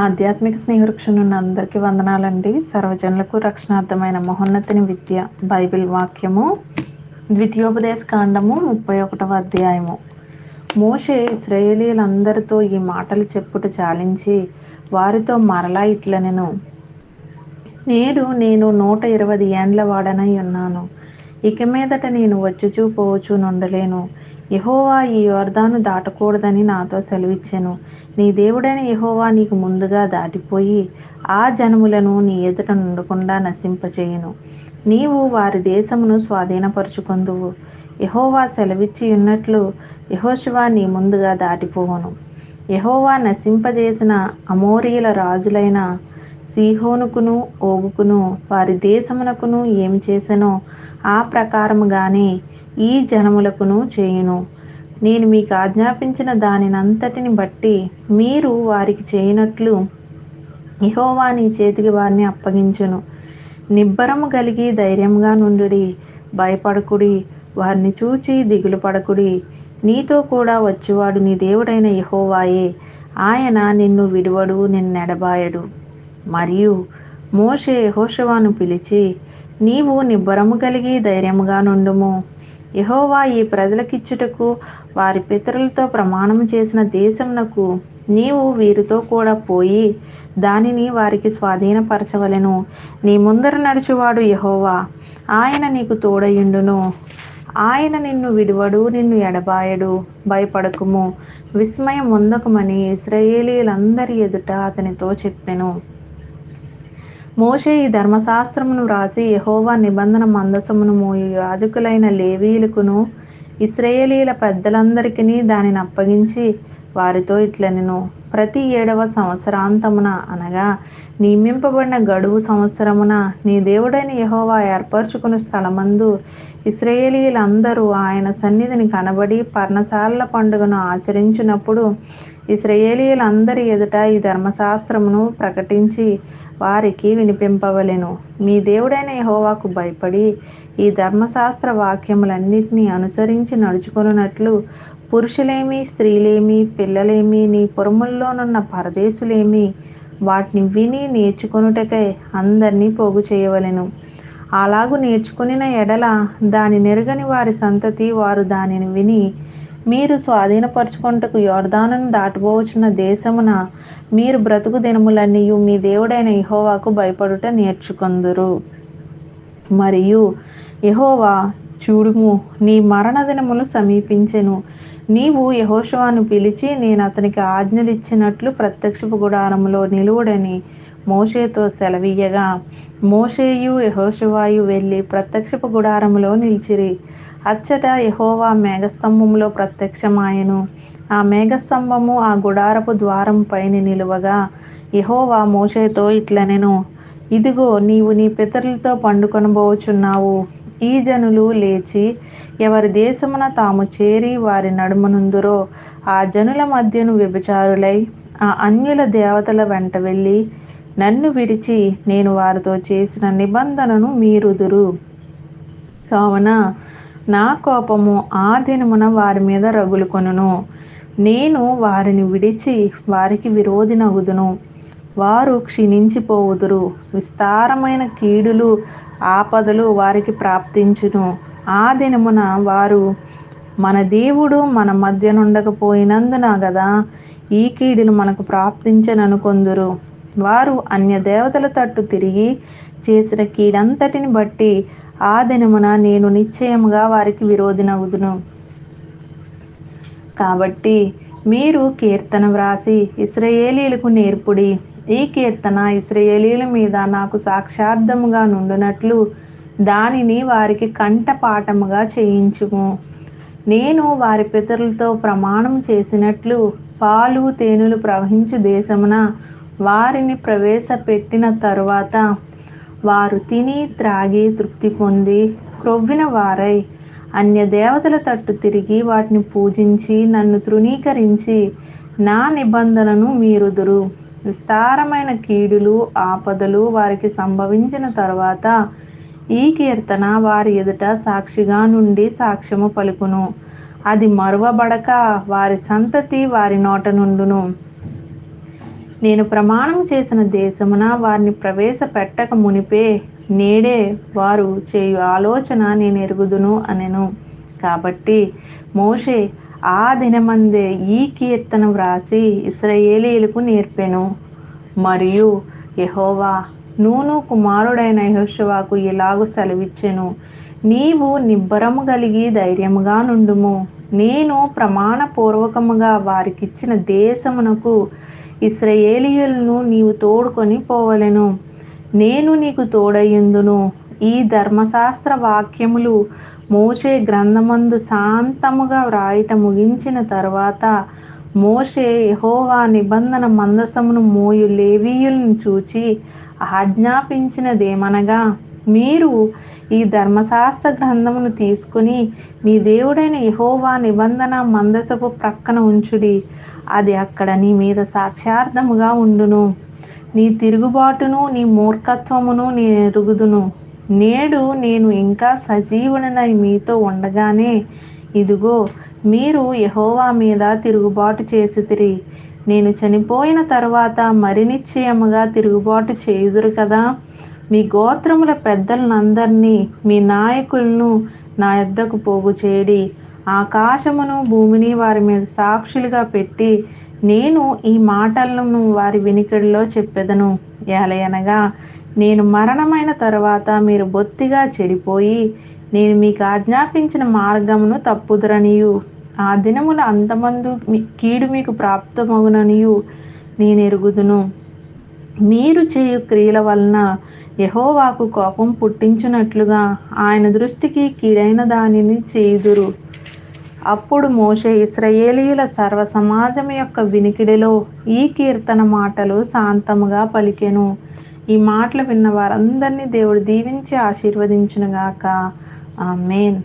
ఆధ్యాత్మిక స్నేహవృక్షణున్న అందరికీ వందనాలండి. సర్వజనులకు రక్షణార్థమైన మహోన్నతిని విద్య బైబిల్ వాక్యము ద్వితీయోపదేశ కాండము ముప్పై ఒకటవ అధ్యాయము. మోషే ఇస్రాయేలీలందరితో ఈ మాటలు చెప్పుట చాలించి వారితో మరలా ఇట్లనెను. నేడు నేను నూట ఇరవై ఏండ్ల వాడనై ఉన్నాను. ఇక మీదట నేను వచ్చుచూ పోవచ్చు నుండలేను యహోవా ఈ యోర్దాను దాటకూడదని నాతో సెలవిచ్చెను. నీ దేవుడైన యహోవా నీకు ముందుగా దాటిపోయి ఆ జనములను నీ ఎదుట నుండకుండా నశింపచేయును. నీవు వారి దేశమును స్వాధీనపరుచుకొందువు. యహోవా సెలవిచ్చి ఉన్నట్లు యహోశివా నీ ముందుగా దాటిపోవును. యహోవా నశింపజేసిన అమోరీల రాజులైన సీహోనుకును ఓగుకును వారి దేశమునకును ఏమి చేసెనో ఆ ప్రకారముగానే ఈ జనములకును చేయును. నేను మీకు ఆజ్ఞాపించిన దానినంతటిని బట్టి మీరు వారికి చేయనట్లు యహోవా నీ చేతికి వారిని అప్పగించును. నిబ్బరము కలిగి ధైర్యంగా నుండుడి భయపడకుడి వారిని చూచి దిగులు పడకుడి. నీతో కూడా వచ్చేవాడు నీ దేవుడైన యహోవాయే. ఆయన నిన్ను విడువడు నిన్నెడబాయడు మరియు మోషే యహోషవాను పిలిచి నీవు నిబ్బరము కలిగి ధైర్యముగా నుండుము. యహోవా ఈ ప్రజలకిచ్చుటకు వారి పితరులతో ప్రమాణం చేసిన దేశమునకు నీవు వీరితో కూడా పోయి దానిని వారికి స్వాధీనపరచవలెను. నీ ముందర నడుచువాడు యహోవా. ఆయన నీకు తోడయుండును. ఆయన నిన్ను విడువడు నిన్ను ఎడబాయడు. భయపడకుము. విస్మయం పొందకమని ఇస్రయేలీలందరి ఎదుట అతనితో చెప్పెను. మోషే ఈ ధర్మశాస్త్రమును వ్రాసి యహోవా నిబంధన మందసమును మోయు. యాజకులైన లేవీయులకును ఇస్రాయేలీల పెద్దలందరికీ దానిని అప్పగించి వారితో ఇట్లనెను. ప్రతి ఏడవ సంవత్సరాంతమున అనగా నియమింపబడిన గడువు సంవత్సరమున నీ దేవుడైన యహోవా ఏర్పరచుకుని స్థలమందు ఇస్రాయేలీలందరూ ఆయన సన్నిధిని కనబడి పర్ణశాలల పండుగను ఆచరించినప్పుడు ఇస్రాయేలీలందరి ఎదుట ఈ ధర్మశాస్త్రమును ప్రకటించి వారికి వినిపింపవలెను. మీ దేవుడైన యహోవాకు భయపడి ఈ ధర్మశాస్త్ర వాక్యములన్నిటినీ అనుసరించి నడుచుకున్నట్లు పురుషులేమి స్త్రీలేమి పిల్లలేమి నీ పురముల్లోనున్న పరదేశులేమి వాటిని విని నేర్చుకొనుటకై అందరినీ పోగు చేయవలెను. అలాగు నేర్చుకునిన ఎడల దాని నెరగని వారి సంతతి వారు దానిని విని మీరు స్వాధీనపరచుకొంటకు యోర్దానును దాటబోచున్న దేశమున మీరు బ్రతుకు దినములన్నీ మీ దేవుడైన యహోవాకు భయపడుట నేర్చుకొందురు. మరియు యహోవా చూడుము నీ మరణ దినములు సమీపించెను. నీవు యహోషవాను పిలిచి నేను అతనికి ఆజ్ఞలిచ్చినట్లు ప్రత్యక్షపు గుడారంలో నిలువుడని మోషేతో సెలవీయగా. మోషేయు యహోషవాయు వెళ్ళి ప్రత్యక్షపు గుడారములో నిలిచిరి. అచ్చట యహోవా మేఘస్తంభములో ప్రత్యక్షమాయను. ఆ మేఘస్తంభము ఆ గుడారపు ద్వారం పైన నిలువగా యహోవా మోషేతో ఇట్లనెను ఇదిగో నీవు నీ పితరులతో పండుకొనబోచున్నావు. ఈ జనులు లేచి ఎవరి దేశమున తాము చేరి వారి నడుమనుందురో ఆ జనుల మధ్యను వ్యభిచారులై ఆ అన్యుల దేవతల వెంట వెళ్ళి నన్ను విడిచి నేను వారితో చేసిన నిబంధనను మీరుదురు. కావున నా కోపము ఆ దినమున వారి మీద రగులుకొనును. నేను వారిని విడిచి వారికి విరోధినగుదును. వారు క్షీణించిపోవుదురు. విస్తారమైన కీడులు ఆపదలు వారికి ప్రాప్తించును. ఆ దినమున వారు మన దేవుడు మన మధ్య నుండకపోయినందున గదా ఈ కీడులు మనకు ప్రాప్తించననుకొందురు. వారు అన్య దేవతల తట్టు తిరిగి చేసిన కీడంతటిని బట్టి ఆ దినమున నేను నిశ్చయముగా వారికి విరోధినవుదును కాబట్టి మీరు కీర్తన వ్రాసి ఇస్రయేలీలకు నేర్పుడి. ఈ కీర్తన ఇస్రయేలీల మీద నాకు సాక్షార్థముగా నుండునట్లు దానిని వారికి కంఠపాఠముగా చేయించుము. నేను వారి పితరులతో ప్రమాణం చేసినట్లు పాలు తేనెలు ప్రవహించు దేశమున వారిని ప్రవేశపెట్టిన తరువాత వారు తిని త్రాగి తృప్తి పొంది క్రొవ్విన వారై అన్య దేవతల తట్టు తిరిగి వాటిని పూజించి నన్ను తృణీకరించి నా నిబంధనను మీరుదురు. విస్తారమైన కీడులు ఆపదలు వారికి సంభవించిన తర్వాత ఈ కీర్తన వారి ఎదుట సాక్షిగా నుండి సాక్ష్యము పలుకును. అది మరువబడక వారి సంతతి వారి నోట నుండును. నేను ప్రమాణం చేసిన దేశమున వారిని ప్రవేశపెట్టక మునిపే నేడే వారు చేయు ఆలోచన నేను ఎరుగుదును అనెను. కాబట్టి మోషే ఆ దినమందే ఈ కీర్తన వ్రాసి ఇస్రయేలీలకు నేర్పెను. మరియు యహోవా నూను కుమారుడైన యెహోషువకు ఇలాగు సెలవిచ్చెను. నీవు నిబ్బరము కలిగి ధైర్యముగా నుండుము. నేను ప్రమాణపూర్వకముగా వారికిచ్చిన దేశమునకు ఇస్రయేలియలను నీవు తోడుకొని పోవలెను. నేను నీకు తోడయ్యుందును. ఈ ధర్మశాస్త్ర వాక్యములు మోషే గ్రంథమందు శాంతముగా వ్రాయట ముగించిన తర్వాత మోషే యహోవా నిబంధన మందసమును మోయు లేవీయులను చూచి ఆజ్ఞాపించినదేమనగా మీరు ఈ ధర్మశాస్త్ర గ్రంథమును తీసుకుని మీ దేవుడైన యహోవా నిబంధన మందసపు ప్రక్కన ఉంచుడి. అది అక్కడ నీ మీద సాక్షార్థముగా ఉండును. నీ తిరుగుబాటును నీ మూర్ఖత్వమును నీ ఎరుగుదును నేడు నేను ఇంకా సజీవుడనై మీతో ఉండగానే ఇదిగో మీరు యహోవా మీద తిరుగుబాటు చేసితిరి. నేను చనిపోయిన తర్వాత మరి నిశ్చయముగా తిరుగుబాటు చేయుదురు కదా. మీ గోత్రముల పెద్దలనందరినీ మీ నాయకులను నా యొద్దకు పోగు చేయడి ఆకాశమును భూమిని వారి మీద సాక్షులుగా పెట్టి నేను ఈ మాటలను వారి వినికిడిలో చెప్పెదను. ఏలయనగా నేను మరణమైన తర్వాత మీరు బొత్తిగా చెడిపోయి నేను మీకు ఆజ్ఞాపించిన మార్గమును తప్పుదురనియు. ఆ దినముల అంతమందు కీడు మీకు ప్రాప్తమగుననియు. నేను ఎరుగుదును మీరు చేయు క్రియల వలన యహోవాకు కోపం పుట్టించినట్లుగా ఆయన దృష్టికి కీడైన దానిని చేయుదురు. అప్పుడు మోషే ఇస్రయేలీయుల సర్వ సమాజం యొక్క వినికిడిలో ఈ కీర్తన మాటలు శాంతముగా పలికెను. ఈ మాటలు విన్న వారందరినీ దేవుడు దీవించి ఆశీర్వదించునుగాక. ఆమేన్.